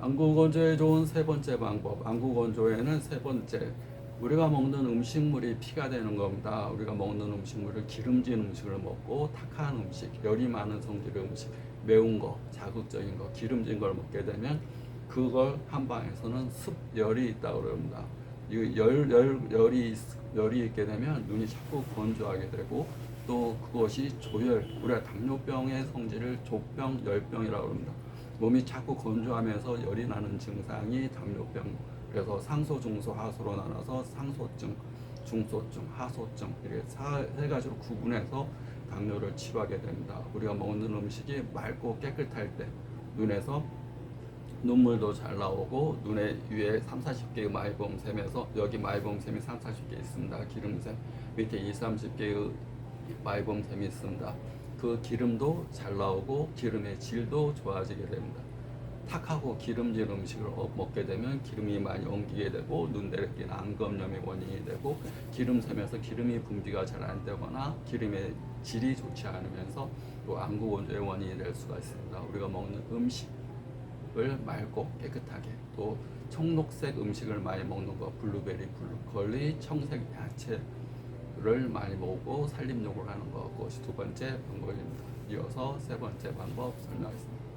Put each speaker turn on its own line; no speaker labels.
안구 건조에 좋은 세 번째 방법. 안구 건조에는 세 번째. 우리가 먹는 음식물이 피가 되는 겁니다. 우리가 먹는 음식물을 기름진 음식을 먹고 탁한 음식, 열이 많은 성질의 음식, 매운 거, 자극적인 거, 기름진 걸 먹게 되면 그걸 한방에서는 습열이 있다고 그럽니다. 이 열, 열, 열이, 있- 열이 있게 되면 눈이 자꾸 건조하게 되고 또 그것이 조열, 우리가 당뇨병의 성질을 조병, 열병이라고 합니다. 몸이 자꾸 건조하면서 열이 나는 증상이 당뇨병. 그래서 상소, 중소, 하소로 나눠서 상소증, 중소증, 하소증 이렇게 사- 세 가지로 구분해서 당뇨를 치료하게 됩니다. 우리가 먹는 음식이 맑고 깨끗할 때 눈에서 눈물도 잘 나오고 눈에 위에 3, 40개의 마이봉샘에서 여기 마이봉샘이 3, 40개 있습니다. 기름샘 밑에 2, 30개의 마이봉샘이 있습니다. 그 기름도 잘 나오고 기름의 질도 좋아지게 됩니다. 탁하고 기름진 음식을 어- 먹게 되면 기름이 많이 엉기게 되고 눈대리끼는 안검염의 원인이 되고 기름샘에서 기름이 분비가 잘 안 되거나 기름의 질이 좋지 않으면서 또 안구 원조의 원인이 될 수가 있습니다. 우리가 먹는 음식을 맑고 깨끗하게 또 청록색 음식을 많이 먹는 거 블루베리, 블루컬리, 청색 야채 를 많이 먹고 살림욕을 하는 것 그것이 두 번째 방법입니다. 이어서 세 번째 방법 설명하겠습니다.